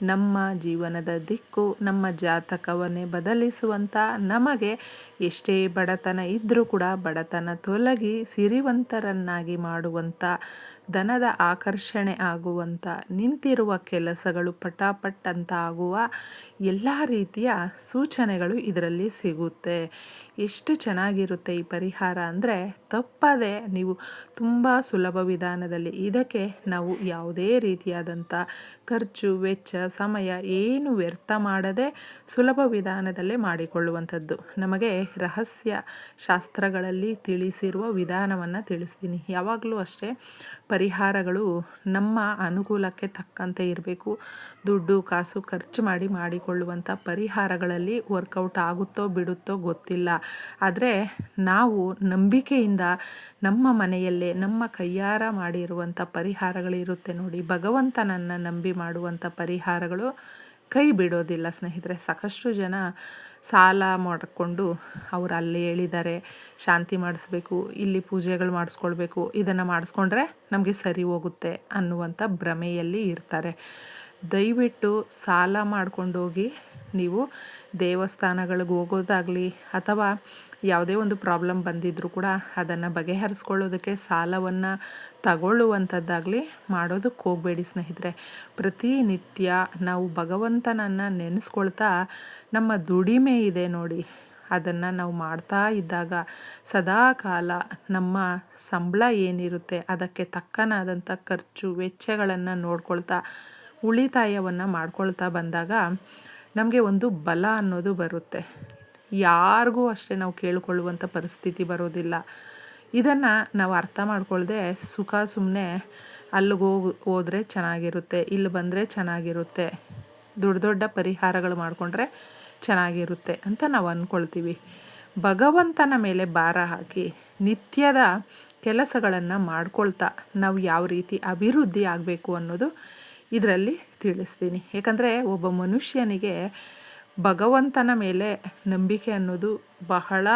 ನಮ್ಮ ಜೀವನದ ದಿಕ್ಕು, ನಮ್ಮ ಜಾತಕವನ್ನೇ ಬದಲಿಸುವಂಥ ನಮಗೆ ಎಷ್ಟೇ ಬಡತನ ಇದ್ದರೂ ಕೂಡ ಬಡತನ ತೊಲಗಿ ಸಿರಿವಂತರನ್ನಾಗಿ ಮಾಡುವಂಥ ಧನದ ಆಕರ್ಷಣೆ ಆಗುವಂಥ ನಿಂತಿರುವ ಕೆಲಸಗಳು ಪಟಾಪಟ್ಟಂತ ಆಗುವ ಎಲ್ಲ ರೀತಿಯ ಸೂಚನೆಗಳು ಇದರಲ್ಲಿ ಸಿಗುತ್ತೆ. ಎಷ್ಟು ಚೆನ್ನಾಗಿರುತ್ತೆ ಈ ಪರಿಹಾರ ಅಂದರೆ ತಪ್ಪದೆ ನೀವು ತುಂಬ ಸುಲಭ ವಿಧಾನದಲ್ಲಿ ಇದಕ್ಕೆ ನಾವು ಯಾವುದೇ ರೀತಿಯಾದಂಥ ಖರ್ಚು, ವೆಚ್ಚ ಸಮಯ ಏನು ವ್ಯರ್ಥ ಮಾಡದೆ ಸುಲಭ ವಿಧಾನದಲ್ಲೇ ಮಾಡಿಕೊಳ್ಳುವಂಥದ್ದು. ನಮಗೆ ರಹಸ್ಯ ಶಾಸ್ತ್ರಗಳಲ್ಲಿ ತಿಳಿಸಿರುವ ವಿಧಾನವನ್ನು ತಿಳಿಸ್ತೀನಿ. ಯಾವಾಗಲೂ ಅಷ್ಟೇ ಪರಿಹಾರಗಳು ನಮ್ಮ ಅನುಕೂಲಕ್ಕೆ ತಕ್ಕಂತೆ ಇರಬೇಕು. ದುಡ್ಡು, ಕಾಸು ಖರ್ಚು ಮಾಡಿ ಮಾಡಿಕೊಳ್ಳುವಂಥ ಪರಿಹಾರಗಳಲ್ಲಿ ವರ್ಕೌಟ್ ಆಗುತ್ತೋ ಬಿಡುತ್ತೋ ಗೊತ್ತಿಲ್ಲ. ಆದರೆ ನಾವು ನಂಬಿಕೆಯಿಂದ ನಮ್ಮ ಮನೆಯಲ್ಲೇ, ನಮ್ಮ ಕೈಯಾರ ಮಾಡಿರುವಂಥ ಪರಿಹಾರಗಳಿರುತ್ತೆ ನೋಡಿ. ಭಗವಂತನನ್ನು ನಂಬಿ ಮಾಡುವಂಥ ಪರಿಹಾರಗಳು ಕೈ ಬಿಡೋದಿಲ್ಲ ಸ್ನೇಹಿತರೆ. ಸಾಕಷ್ಟು ಜನ ಸಾಲ ಮಾಡಿಕೊಂಡು ಅವ್ರು ಅಲ್ಲಿ ಹೇಳಿದ್ದಾರೆ ಶಾಂತಿ ಮಾಡಿಸ್ಬೇಕು, ಇಲ್ಲಿ ಪೂಜೆಗಳು ಮಾಡಿಸ್ಕೊಳ್ಬೇಕು, ಇದನ್ನು ಮಾಡಿಸ್ಕೊಂಡ್ರೆ ನಮಗೆ ಸರಿ ಹೋಗುತ್ತೆ ಅನ್ನುವಂಥ ಭ್ರಮೆಯಲ್ಲಿ ಇರ್ತಾರೆ. ದಯವಿಟ್ಟು ಸಾಲ ಮಾಡ್ಕೊಂಡೋಗಿ ನೀವು ದೇವಸ್ಥಾನಗಳಿಗೆ ಹೋಗೋದಾಗಲಿ ಅಥವಾ ಯಾವುದೇ ಒಂದು ಪ್ರಾಬ್ಲಮ್ ಬಂದಿದ್ದರೂ ಕೂಡ ಅದನ್ನು ಬಗೆಹರಿಸ್ಕೊಳ್ಳೋದಕ್ಕೆ ಸಾಲವನ್ನು ತಗೊಳ್ಳುವಂಥದ್ದಾಗಲಿ ಮಾಡೋದಕ್ಕೆ ಹೋಗಬೇಡಿ ಸ್ನೇಹಿತರೆ. ಪ್ರತಿನಿತ್ಯ ನಾವು ಭಗವಂತನನ್ನು ನೆನೆಸ್ಕೊಳ್ತಾ ನಮ್ಮ ದುಡಿಮೆ ಇದೆ ನೋಡಿ. ಅದನ್ನು ನಾವು ಮಾಡ್ತಾ ಇದ್ದಾಗ ಸದಾ ಕಾಲ ನಮ್ಮ ಸಂಬಳ ಏನಿರುತ್ತೆ ಅದಕ್ಕೆ ತಕ್ಕನಾದಂಥ ಖರ್ಚು ವೆಚ್ಚಗಳನ್ನು ನೋಡ್ಕೊಳ್ತಾ ಉಳಿತಾಯವನ್ನು ಮಾಡ್ಕೊಳ್ತಾ ಬಂದಾಗ ನಮಗೆ ಒಂದು ಬಲ ಅನ್ನೋದು ಬರುತ್ತೆ. ಯಾರಿಗೂ ಅಷ್ಟೇ ನಾವು ಕೇಳಿಕೊಳ್ಳುವಂಥ ಪರಿಸ್ಥಿತಿ ಬರೋದಿಲ್ಲ. ಇದನ್ನು ನಾವು ಅರ್ಥ ಮಾಡ್ಕೊಳ್ಳದೆ ಸುಖ ಸುಮ್ಮನೆ ಅಲ್ಲಿಗೆ ಹೋಗಿ, ಹೋದರೆ ಚೆನ್ನಾಗಿರುತ್ತೆ, ಇಲ್ಲಿ ಬಂದರೆ ಚೆನ್ನಾಗಿರುತ್ತೆ, ದೊಡ್ಡ ದೊಡ್ಡ ಪರಿಹಾರಗಳು ಮಾಡಿಕೊಂಡ್ರೆ ಚೆನ್ನಾಗಿರುತ್ತೆ ಅಂತ ನಾವು ಅಂದ್ಕೊಳ್ತೀವಿ ಭಗವಂತನ ಮೇಲೆ ಭಾರ ಹಾಕಿ ನಿತ್ಯದ ಕೆಲಸಗಳನ್ನು ಮಾಡ್ಕೊಳ್ತಾ ನಾವು ಯಾವ ರೀತಿ ಅಭಿವೃದ್ಧಿ ಆಗಬೇಕು ಅನ್ನೋದು ಇದರಲ್ಲಿ ತಿಳಿಸ್ತೀನಿ. ಏಕೆಂದರೆ ಒಬ್ಬ ಮನುಷ್ಯನಿಗೆ ಭಗವಂತನ ಮೇಲೆ ನಂಬಿಕೆ ಅನ್ನೋದು ಬಹಳ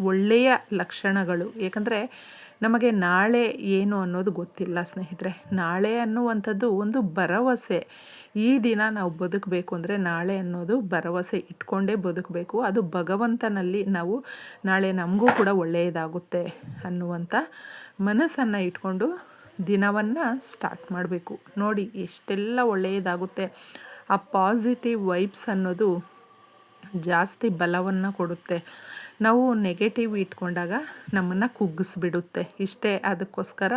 ಒಳ್ಳೆಯ ಲಕ್ಷಣಗಳು. ಏಕೆಂದರೆ ನಮಗೆ ನಾಳೆ ಏನು ಅನ್ನೋದು ಗೊತ್ತಿಲ್ಲ ಸ್ನೇಹಿತರೆ. ನಾಳೆ ಅನ್ನುವಂಥದ್ದು ಒಂದು ಭರವಸೆ. ಈ ದಿನ ನಾವು ಬದುಕಬೇಕು ಅಂದರೆ ನಾಳೆ ಅನ್ನೋದು ಭರವಸೆ ಇಟ್ಕೊಂಡೇ ಬದುಕಬೇಕು. ಅದು ಭಗವಂತನಲ್ಲಿ ನಾವು ನಾಳೆ ನಮಗೂ ಕೂಡ ಒಳ್ಳೆಯದಾಗುತ್ತೆ ಅನ್ನುವಂಥ ಮನಸ್ಸನ್ನು ಇಟ್ಕೊಂಡು ದಿನವನ್ನು ಸ್ಟಾರ್ಟ್ ಮಾಡಬೇಕು. ನೋಡಿ, ಎಷ್ಟೆಲ್ಲ ಒಳ್ಳೆಯದಾಗುತ್ತೆ. ಆ ಪಾಸಿಟಿವ್ ವೈಬ್ಸ್ ಅನ್ನೋದು ಜಾಸ್ತಿ ಬಲವನ್ನು ಕೊಡುತ್ತೆ. ನಾವು ನೆಗೆಟಿವ್ ಇಟ್ಕೊಂಡಾಗ ನಮ್ಮನ್ನು ಕುಗ್ಗಿಸ್ಬಿಡುತ್ತೆ. ಇಷ್ಟೇ, ಅದಕ್ಕೋಸ್ಕರ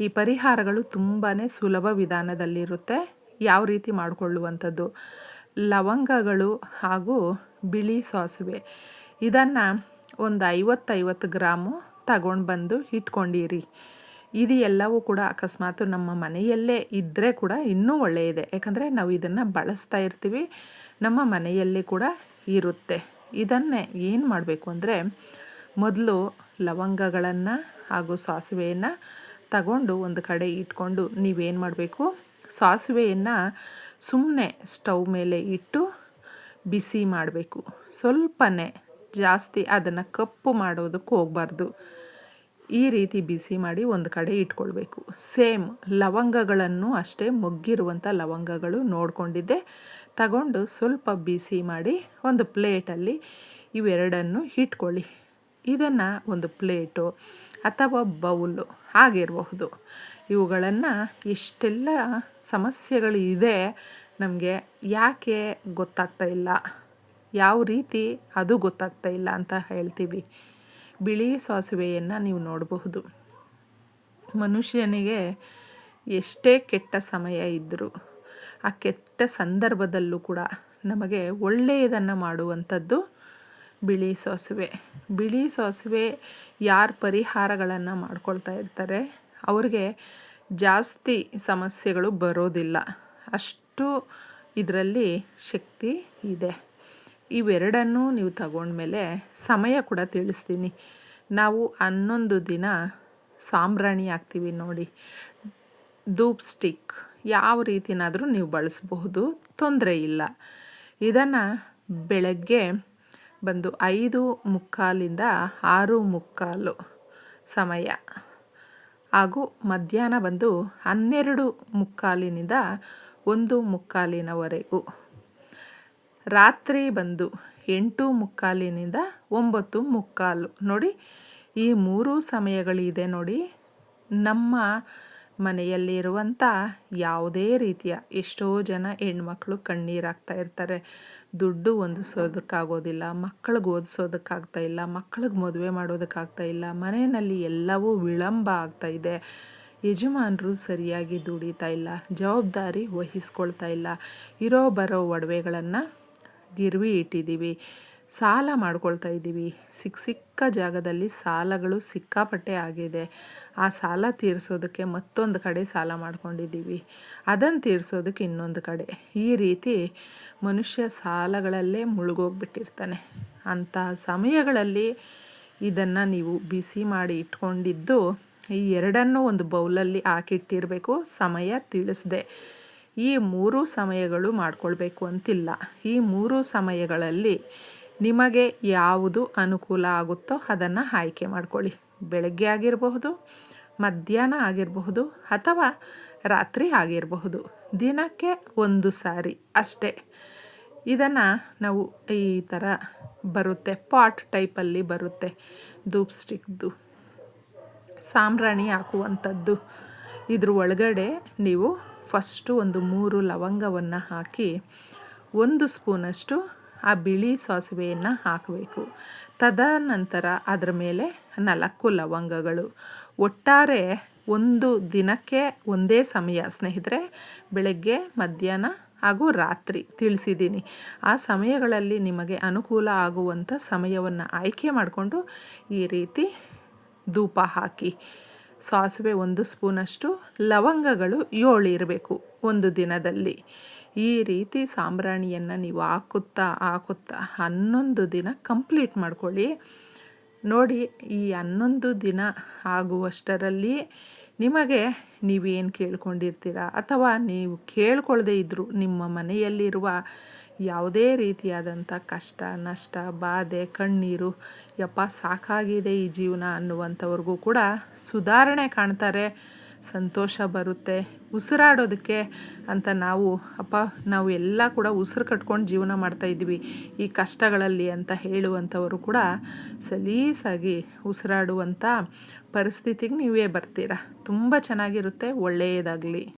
ಈ ಪರಿಹಾರಗಳು ತುಂಬಾ ಸುಲಭ ವಿಧಾನದಲ್ಲಿರುತ್ತೆ. ಯಾವ ರೀತಿ ಮಾಡಿಕೊಳ್ಳುವಂಥದ್ದು? ಲವಂಗಗಳು ಹಾಗೂ ಬಿಳಿ ಸಾಸಿವೆ. ಇದನ್ನು ಒಂದು ಐವತ್ತೈವತ್ತು ಗ್ರಾಮು ತಗೊಂಡು ಬಂದು ಇಟ್ಕೊಂಡಿರಿ. ಇದು ಎಲ್ಲವೂ ಕೂಡ ಅಕಸ್ಮಾತ್ ನಮ್ಮ ಮನೆಯಲ್ಲೇ ಇದ್ದರೆ ಕೂಡ ಇನ್ನೂ ಒಳ್ಳೆಯದೆ. ಯಾಕಂದರೆ ನಾವು ಇದನ್ನು ಬಳಸ್ತಾ ಇರ್ತೀವಿ, ನಮ್ಮ ಮನೆಯಲ್ಲಿ ಕೂಡ ಇರುತ್ತೆ. ಇದನ್ನೇ ಏನು ಮಾಡಬೇಕು ಅಂದರೆ, ಮೊದಲು ಲವಂಗಗಳನ್ನು ಹಾಗೂ ಸಾಸಿವೆಯನ್ನು ತಗೊಂಡು ಒಂದು ಕಡೆ ಇಟ್ಕೊಂಡು ನೀವೇನು ಮಾಡಬೇಕು, ಸಾಸಿವೆಯನ್ನು ಸುಮ್ಮನೆ ಸ್ಟವ್ ಮೇಲೆ ಇಟ್ಟು ಬಿಸಿ ಮಾಡಬೇಕು. ಸ್ವಲ್ಪನೇ ಜಾಸ್ತಿ ಅದನ್ನು ಕಪ್ಪು ಮಾಡೋದಕ್ಕೆ ಹೋಗಬಾರ್ದು. ಈ ರೀತಿ ಬಿಸಿ ಮಾಡಿ ಒಂದು ಕಡೆ ಇಟ್ಕೊಳ್ಬೇಕು. ಸೇಮ್ ಲವಂಗಗಳನ್ನು ಅಷ್ಟೇ ಮೊಗ್ಗಿರುವಂಥ ಲವಂಗಗಳು ನೋಡಿಕೊಂಡಿದ್ದೆ. ತಗೊಂಡು ಸ್ವಲ್ಪ ಬಿಸಿ ಮಾಡಿ ಒಂದು ಪ್ಲೇಟಲ್ಲಿ ಇವೆರಡನ್ನು ಇಟ್ಕೊಳ್ಳಿ. ಇದನ್ನು ಒಂದು ಪ್ಲೇಟು ಅಥವಾ ಬೌಲು ಆಗಿರಬಹುದು. ಇವುಗಳನ್ನು ಇಷ್ಟೆಲ್ಲ ಸಮಸ್ಯೆಗಳು ಇದೆ. ನಮಗೆ ಯಾಕೆ ಗೊತ್ತಾಗ್ತಾ ಇಲ್ಲ? ಯಾವ ರೀತಿ ಅದು ಗೊತ್ತಾಗ್ತಾ ಇಲ್ಲ ಅಂತ ಹೇಳ್ತೀವಿ. ಬಿಳಿ ಸಾಸಿವೆಯನ್ನು ನೀವು ನೋಡಬಹುದು. ಮನುಷ್ಯನಿಗೆ ಎಷ್ಟೇ ಕೆಟ್ಟ ಸಮಯ ಇದ್ದರೂ ಆ ಕೆಟ್ಟ ಸಂದರ್ಭದಲ್ಲೂ ಕೂಡ ನಮಗೆ ಒಳ್ಳೆಯದನ್ನು ಮಾಡುವಂಥದ್ದು ಬಿಳಿ ಸಾಸಿವೆ. ಬಿಳಿ ಸಾಸಿವೆ ಯಾರು ಪರಿಹಾರಗಳನ್ನು ಮಾಡ್ಕೊಳ್ತಾ ಇರ್ತಾರೆ, ಅವ್ರಿಗೆ ಜಾಸ್ತಿ ಸಮಸ್ಯೆಗಳು ಬರೋದಿಲ್ಲ. ಅಷ್ಟು ಇದರಲ್ಲಿ ಶಕ್ತಿ ಇದೆ. ಇವೆರಡನ್ನೂ ನೀವು ತಗೊಂಡ್ಮೇಲೆ ಸಮಯ ಕೂಡ ತಿಳಿಸ್ತೀನಿ. ನಾವು ಹನ್ನೊಂದು ದಿನ ಸಾಂಬ್ರಾಣಿ ಹಾಕ್ತೀವಿ ನೋಡಿ. ಧೂಪ್ ಸ್ಟಿಕ್ ಯಾವ ರೀತಿನಾದರೂ ನೀವು ಬಳಸಬಹುದು, ತೊಂದರೆ ಇಲ್ಲ. ಇದನ್ನು ಬೆಳಗ್ಗೆ ಬಂದು ಐದು ಮುಕ್ಕಾಲಿಂದ ಆರು ಮುಕ್ಕಾಲು ಸಮಯ ಹಾಗೂ ಮಧ್ಯಾಹ್ನ ಬಂದು ಹನ್ನೆರಡು ಮುಕ್ಕಾಲಿನಿಂದ ಒಂದು ಮುಕ್ಕಾಲಿನವರೆಗೂ. ರಾತ್ರಿ ಬಂದು ಎಂಟು ಮುಕ್ಕಾಲಿನಿಂದ ಒಂಬತ್ತು ಮುಕ್ಕಾಲು. ನೋಡಿ, ಈ ಮೂರು ಸಮಯಗಳಿದೆ ನೋಡಿ. ನಮ್ಮ ಮನೆಯಲ್ಲಿರುವಂಥ ಯಾವುದೇ ರೀತಿಯ ಎಷ್ಟೋ ಜನ ಹೆಣ್ಮಕ್ಳು ಕಣ್ಣೀರಾಗ್ತಾ ಇರ್ತಾರೆ. ದುಡ್ಡು ಹೊಂದಿಸೋದಕ್ಕಾಗೋದಿಲ್ಲ, ಮಕ್ಕಳಿಗೆ ಓದಿಸೋದಕ್ಕಾಗ್ತಾ ಇಲ್ಲ, ಮಕ್ಕಳಿಗೆ ಮದುವೆ ಮಾಡೋದಕ್ಕಾಗ್ತಾ ಇಲ್ಲ, ಮನೆಯಲ್ಲಿ ಎಲ್ಲವೂ ವಿಳಂಬ ಆಗ್ತಾ ಇದೆ. ಯಜಮಾನರು ಸರಿಯಾಗಿ ದುಡಿತಾ ಇಲ್ಲ, ಜವಾಬ್ದಾರಿ ವಹಿಸ್ಕೊಳ್ತಾ ಇಲ್ಲ. ಇರೋ ಬರೋ ಒಡವೆಗಳನ್ನು ಗಿರ್ವಿ ಇಟ್ಟಿದ್ದೀವಿ. ಸಾಲ ಮಾಡ್ಕೊಳ್ತಾ ಇದ್ದೀವಿ. ಸಿಕ್ಕ ಸಿಕ್ಕ ಜಾಗದಲ್ಲಿ ಸಾಲಗಳು ಸಿಕ್ಕಾಪಟ್ಟೆ ಆಗಿದೆ. ಆ ಸಾಲ ತೀರಿಸೋದಕ್ಕೆ ಮತ್ತೊಂದು ಕಡೆ ಸಾಲ ಮಾಡ್ಕೊಂಡಿದ್ದೀವಿ. ಅದನ್ನು ತೀರಿಸೋದಕ್ಕೆ ಇನ್ನೊಂದು ಕಡೆ. ಈ ರೀತಿ ಮನುಷ್ಯ ಸಾಲಗಳಲ್ಲೇ ಮುಳುಗೋಗ್ಬಿಟ್ಟಿರ್ತಾನೆ. ಅಂತಹ ಸಮಯಗಳಲ್ಲಿ ಇದನ್ನು ನೀವು ಬಿಸಿ ಮಾಡಿ ಇಟ್ಕೊಂಡಿದ್ದು ಈ ಎರಡನ್ನೂ ಒಂದು ಬೌಲಲ್ಲಿ ಹಾಕಿಟ್ಟಿರಬೇಕು. ಸಮಯ ತಿಳಿಸ್ದೆ. ಈ ಮೂರು ಸಮಯಗಳು ಮಾಡಿಕೊಳ್ಬೇಕು ಅಂತಿಲ್ಲ. ಈ ಮೂರು ಸಮಯಗಳಲ್ಲಿ ನಿಮಗೆ ಯಾವುದು ಅನುಕೂಲ ಆಗುತ್ತೋ ಅದನ್ನು ಆಯ್ಕೆ ಮಾಡಿಕೊಳ್ಳಿ. ಬೆಳಗ್ಗೆ ಆಗಿರಬಹುದು, ಮಧ್ಯಾಹ್ನ ಆಗಿರಬಹುದು ಅಥವಾ ರಾತ್ರಿ ಆಗಿರಬಹುದು. ದಿನಕ್ಕೆ ಒಂದು ಸಾರಿ ಅಷ್ಟೇ. ಇದನ್ನು ನಾವು ಈ ಥರ ಬರುತ್ತೆ. ಪಾಟ್ ಟೈಪಲ್ಲಿ ಬರುತ್ತೆ. ಧೂಪ್ ಸ್ಟಿಕ್ದು ಸಾಂಬ್ರಾಣಿ ಹಾಕುವಂಥದ್ದು. ಇದ್ರ ಒಳಗಡೆ ನೀವು ಫಸ್ಟು ಒಂದು ಮೂರು ಲವಂಗವನ್ನು ಹಾಕಿ ಒಂದು ಸ್ಪೂನಷ್ಟು ಆ ಬಿಳಿ ಸಾಸಿವೆಯನ್ನು ಹಾಕಬೇಕು. ತದನಂತರ ಅದರ ಮೇಲೆ ನಾಲ್ಕು ಲವಂಗಗಳು. ಒಟ್ಟಾರೆ ಒಂದು ದಿನಕ್ಕೆ ಒಂದೇ ಸಮಯ ಸ್ನೇಹಿತರೆ, ಬೆಳಗ್ಗೆ, ಮಧ್ಯಾಹ್ನ ಹಾಗೂ ರಾತ್ರಿ ತಿಳಿಸಿದ್ದೀನಿ. ಆ ಸಮಯಗಳಲ್ಲಿ ನಿಮಗೆ ಅನುಕೂಲ ಆಗುವಂಥ ಸಮಯವನ್ನು ಆಯ್ಕೆ ಮಾಡಿಕೊಂಡು ಈ ರೀತಿ ಧೂಪ ಹಾಕಿ. ಸಾಸಿವೆ ಒಂದು ಸ್ಪೂನಷ್ಟು ಲವಂಗಗಳು ಏಳು ಇರಬೇಕು ಒಂದು ದಿನದಲ್ಲಿ. ಈ ರೀತಿ ಸಾಂಬ್ರಾಣಿಯನ್ನು ನೀವು ಹಾಕುತ್ತಾ ಹಾಕುತ್ತಾ ಹನ್ನೊಂದು ದಿನ ಕಂಪ್ಲೀಟ್ ಮಾಡ್ಕೊಳ್ಳಿ. ನೋಡಿ ಈ ಹನ್ನೊಂದು ದಿನ ಆಗುವಷ್ಟರಲ್ಲಿ ನಿಮಗೆ ನೀವೇನು ಕೇಳ್ಕೊಂಡಿರ್ತೀರ? ಅಥವಾ ನೀವು ಕೇಳ್ಕೊಳ್ಳದೆ ಇದ್ದರೂ ನಿಮ್ಮ ಮನೆಯಲ್ಲಿರುವ ಯಾವುದೇ ರೀತಿಯಾದಂಥ ಕಷ್ಟ, ನಷ್ಟ, ಬಾಧೆ, ಕಣ್ಣೀರು, ಯಪ್ಪ ಸಾಕಾಗಿದೆ ಈ ಜೀವನ ಅನ್ನುವಂಥವ್ರಿಗೂ ಕೂಡ ಸುಧಾರಣೆ ಕಾಣ್ತಾರೆ. ಸಂತೋಷ ಬರುತ್ತೆ. ಉಸಿರಾಡೋದಕ್ಕೆ ಅಂತ ನಾವು, ಅಪ್ಪ, ನಾವು ಎಲ್ಲ ಕೂಡ ಉಸಿರು ಕಟ್ಕೊಂಡು ಜೀವನ ಮಾಡ್ತಾಯಿದ್ವಿ ಈ ಕಷ್ಟಗಳಲ್ಲಿ ಅಂತ ಹೇಳುವಂಥವರು ಕೂಡ ಸಲೀಸಾಗಿ ಉಸಿರಾಡುವಂಥ ಪರಿಸ್ಥಿತಿಗೆ ನೀವೇ ಬರ್ತೀರ. ತುಂಬ ಚೆನ್ನಾಗಿರುತ್ತೆ, ಒಳ್ಳೆಯದಾಗಲಿ.